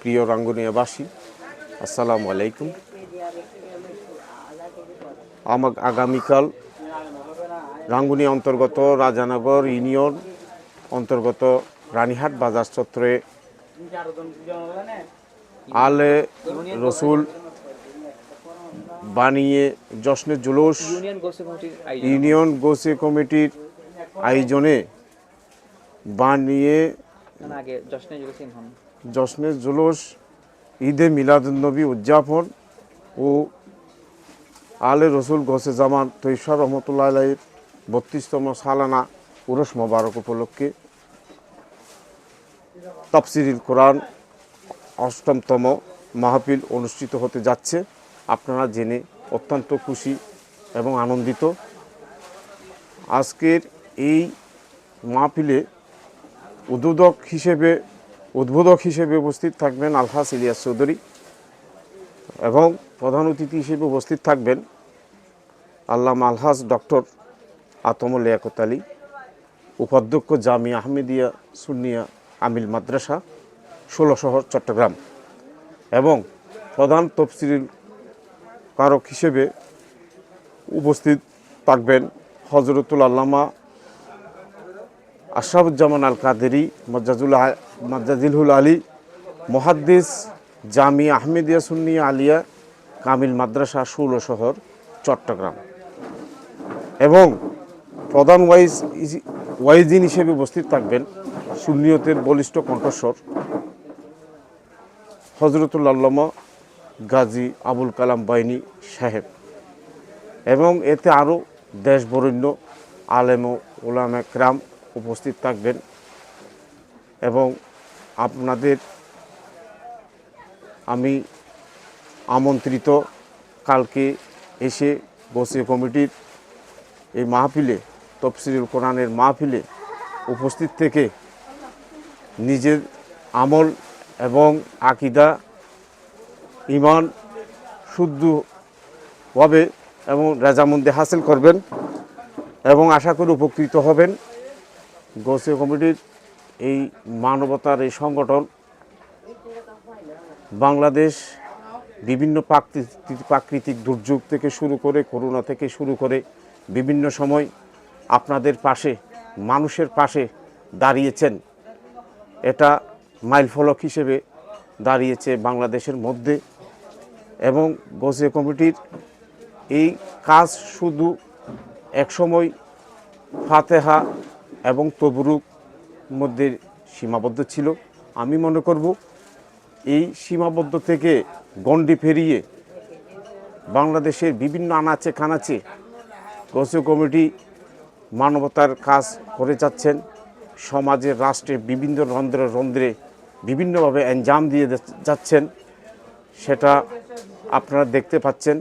প্রিয় রাঙ্গুনিয়াবাসী, আসসালামু আলাইকুম। আমার আগামীকাল রাঙ্গুনি অন্তর্গত রাজানগর ইউনিয়ন অন্তর্গত রানীহাট বাজার চত্বরে আলে রসুল বানিয়ে জশ্নের জুলুস ইউনিয়ন গোসে কমিটির আয়োজন বানিয়ে জশ্নে জশ্নের জুলুস, ঈদে মিলাদুন্নবী উদযাপন ও আলে রসুল গোসে জামান তৈশা রহমতুল্লাহ আলাইয়ের বত্রিশতম সালানা উরস মোবারক উপলক্ষে তফসিরিল কোরআন অষ্টমতম মাহফিল অনুষ্ঠিত হতে যাচ্ছে। আপনারা জেনে অত্যন্ত খুশি এবং আনন্দিত। আজকের এই মাহফিলে উদ্বোধক হিসেবে উদ্বোধক হিসেবে উপস্থিত থাকবেন আলহাস ইলিয়াস চৌধুরী এবং প্রধান অতিথি হিসেবে উপস্থিত থাকবেন আল্লামা আলহাস ডক্টর আতমুল লিয়াকত আলী, উপাধ্যক্ষ জামিয়া আহমেদিয়া সুন্নিয়া আমিল মাদ্রাসা ষোলো শহর চট্টগ্রাম এবং প্রধান তফসিল কারক হিসেবে উপস্থিত থাকবেন হজরতুল আল্লামা আশরাফুজ্জামান আল কাদেরি মজ্জাজুল আ- মজ্জাজিলহুল আলী, মহাদ্দিস জামি আহমেদিয়া সুন্নিয়া আলিয়া, কামিল মাদ্রাসা ষোলো শহর, চট্টগ্রাম। এবং প্রধান ওয়াইজ ওয়াইজিন হিসেবে উপস্থিত থাকবেন সুন্নিয়তের বলিষ্ঠ কণ্ঠস্বর হজরতুল্লাল্লামা গাজী আবুল কালাম বাইনি সাহেব। এবং এতে আরও দেশ বরেণ্য আলেম ওলাম একরাম উপস্থিত থাকবেন এবং আপনাদের আমি আমন্ত্রিত কালকে এসে বসে কমিটির এই মাহফিলে, তফসিলুল কোরআনের মাহফিলে উপস্থিত থেকে নিজের আমল এবং আকিদা ইমান শুদ্ধভাবে এবং রেজামন্দি হাসিল করবেন এবং আশা করি উপকৃত হবেন। গোসে কমিটির এই মানবতার এই সংগঠন বাংলাদেশ বিভিন্ন প্রাকৃতিক দুর্যোগ থেকে শুরু করে, করোনা থেকে শুরু করে বিভিন্ন সময় আপনাদের পাশে, মানুষের পাশে দাঁড়িয়েছেন। এটা মাইলফলক হিসেবে দাঁড়িয়েছে বাংলাদেশের মধ্যে এবং গোসে কমিটির এই কাজ শুধু একসময় ফাতেহা এবং তবরুক মধ্যে সীমাবদ্ধ ছিল। আমি মনে করব, এই সীমাবদ্ধ থেকে গণ্ডি ফেরিয়ে বাংলাদেশের বিভিন্ন আনাচে কানাচে গোসে কমিটি মানবতার কাজ করে যাচ্ছেন। সমাজের রাষ্ট্রে বিভিন্ন রন্ধ্রে রন্ধ্রে বিভিন্নভাবে অ্যাঞ্জাম দিয়ে যাচ্ছেন। সেটা আপনারা দেখতে পাচ্ছেন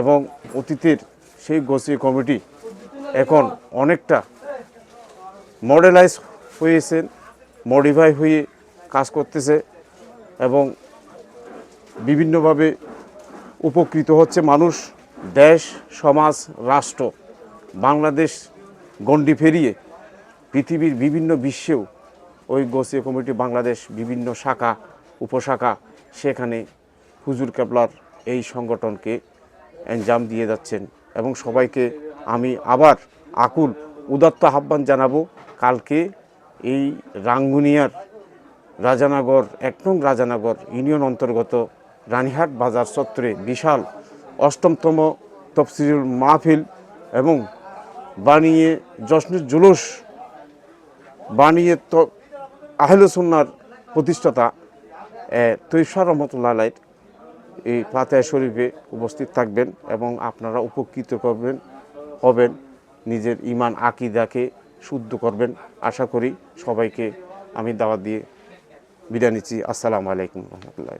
এবং অতীতের সেই গোসি কমিটি এখন অনেকটা মডেলাইজ হয়েছেন মডিফাই হয়ে কাজ করতেছে এবং বিভিন্নভাবে উপকৃত হচ্ছে মানুষ, দেশ, সমাজ, রাষ্ট্র, বাংলাদেশ গণ্ডি ফেরিয়ে পৃথিবীর বিভিন্ন বিশ্বেও ওই গোসিয়া কমিটি বাংলাদেশ বিভিন্ন শাখা, উপশাখা, সেখানে হুজুর কেবলার এই সংগঠনকে এনজাম দিয়ে যাচ্ছেন এবং সবাইকে আমি আবার আকুল, উদাত্ত আহ্বান জানাব কালকে এই রাঙ্গুনিয়ার রাজানগর, এক নং রাজানগর ইউনিয়ন অন্তর্গত রানীহাট বাজার চত্বরে বিশাল অষ্টমতম তফসিলুল মাহফিল এবং বানিয়ে জশ্নের জুলুস বানিয়ে তো আহলুসুন্নার প্রতিষ্ঠাতা তৈশা রহমতুল্লাহ আলাইর এই ফাতেহা শরীফে উপস্থিত থাকবেন এবং আপনারা উপকৃত করবেন, হবেন নিজের ইমান আকিদাকে শুদ্ধ করবেন। আশা করি সবাইকে আমি দাওয়াত দিয়ে বিদায় নিচ্ছি। আসসালামু আলাইকুম রহমতুল্লাহ।